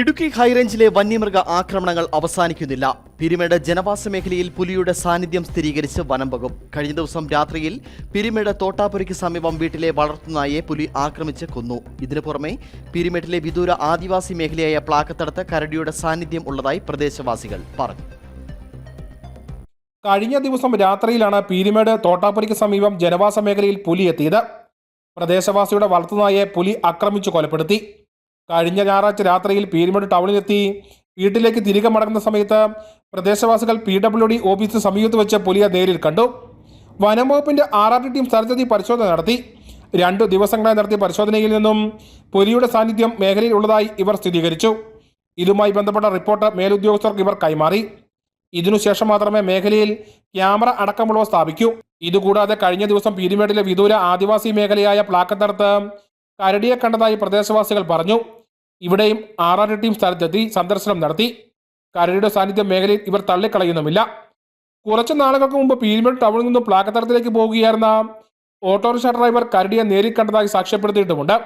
ഇടുക്കി ഹൈറേഞ്ചിലെ വന്യമൃഗ ആക്രമണങ്ങൾ അവസാനിക്കുന്നില്ല. പിരിമേട് ജനവാസ മേഖലയിൽ പുലിയുടെ സാന്നിധ്യം സ്ഥിരീകരിച്ച് വനം വകുപ്പ്. കഴിഞ്ഞ ദിവസം രാത്രിയിൽ പിരിമേട് തോട്ടാപുരയ്ക്ക് സമീപം വീട്ടിലെ വളർത്തുനായെ പുലി ആക്രമിച്ച് കൊന്നു. ഇതിനു പുറമെ പിരിമേട്ടിലെ വിദൂര ആദിവാസി മേഖലയായ പ്ലാക്കത്തടത്ത് കരടിയുടെ സാന്നിധ്യം ഉള്ളതായി പ്രദേശവാസികൾ പറഞ്ഞു. കഴിഞ്ഞ ദിവസം രാത്രിയിലാണ് പീരിമേട് തോട്ടാപ്പുരയ്ക്ക് സമീപം ജനവാസ മേഖലയിൽ പുലി എത്തിയത്. പ്രദേശവാസിയുടെ വളർത്തുനായെ പുലി ആക്രമിച്ചു കൊലപ്പെടുത്തി. കഴിഞ്ഞ ഞായറാഴ്ച രാത്രിയിൽ പീരുമേട് ടൗണിലെത്തി. വീട്ടിലേക്ക് തിരികെ മടങ്ങുന്ന സമയത്ത് പ്രദേശവാസികൾ പി ഡബ്ല്യു ഡി ഓഫീസിന് സമീപത്ത് വെച്ച് പുലിയെ നേരിൽ കണ്ടു. വനം വകുപ്പിന്റെ ആർ ആർ ടി ടീം സ്ഥലത്തെത്തി പരിശോധന നടത്തി. രണ്ടു ദിവസങ്ങളായി നടത്തിയ പരിശോധനയിൽ നിന്നും പുലിയുടെ സാന്നിധ്യം മേഖലയിൽ ഉള്ളതായി ഇവർ സ്ഥിരീകരിച്ചു. ഇതുമായി ബന്ധപ്പെട്ട റിപ്പോർട്ട് മേലുദ്യോഗസ്ഥർക്ക് ഇവർ കൈമാറി. ഇതിനുശേഷം മാത്രമേ മേഖലയിൽ ക്യാമറ അടക്കമുള്ളവ സ്ഥാപിക്കൂ. ഇതുകൂടാതെ കഴിഞ്ഞ ദിവസം പീരിമേട്ടിലെ വിദൂര ആദിവാസി മേഖലയായ പ്ലാക്കത്തടത്ത് കരടിയെ കണ്ടതായി പ്രദേശവാസികൾ പറഞ്ഞു. ഇവിടെയും ആർ ടീം സ്ഥലത്തെത്തി സന്ദർശനം നടത്തി. കരടിയുടെ സാന്നിധ്യം മേഖലയിൽ ഇവർ തള്ളിക്കളയുന്നുമില്ല. കുറച്ചു നാളുകൾക്ക് മുമ്പ് പീരിമേട് ടൗണിൽ നിന്നും പ്ലാക്കത്തടത്തിലേക്ക് പോകുകയായിരുന്ന ഓട്ടോറിക്ഷ ഡ്രൈവർ കരടിയെ നേരിൽ കണ്ടതായി സാക്ഷ്യപ്പെടുത്തിയിട്ടുമുണ്ട്.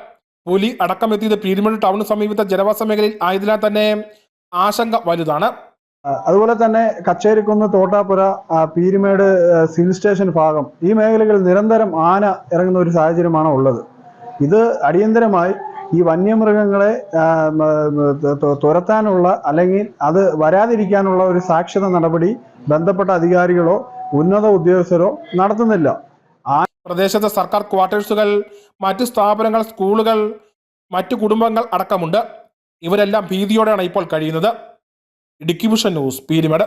പുലി അടക്കമെത്തിയത് പീരിമേട് ടൗണിന് സമീപത്തെ ജനവാസ മേഖലയിൽ ആയതിനാൽ തന്നെ ആശങ്ക വലുതാണ്. അതുപോലെ തന്നെ കച്ചേരിക്കുന്ന് തോട്ടാപ്പുര പീരുമേട് സിവിൽ സ്റ്റേഷൻ ഭാഗം ഈ മേഖലകളിൽ നിരന്തരം ആന ഇറങ്ങുന്ന ഒരു സാഹചര്യമാണ് ഉള്ളത്. ഇത് അടിയന്തരമായി ഈ വന്യമൃഗങ്ങളെ തുരത്താനുള്ള അല്ലെങ്കിൽ അത് വരാതിരിക്കാനുള്ള ഒരു സാക്ഷ്യത നടപടി ബന്ധപ്പെട്ട അധികാരികളോ ഉന്നത ഉദ്യോഗസ്ഥരോ നടത്തുന്നില്ല. പ്രദേശത്തെ സർക്കാർ ക്വാർട്ടേഴ്സുകൾ മറ്റു സ്ഥാപനങ്ങൾ സ്കൂളുകൾ മറ്റു കുടുംബങ്ങൾ അടക്കമുണ്ട്. ഇവരെല്ലാം ഭീതിയോടെയാണ് ഇപ്പോൾ കഴിയുന്നത്. ഇടുക്കി ന്യൂസ് പീരിമേട്.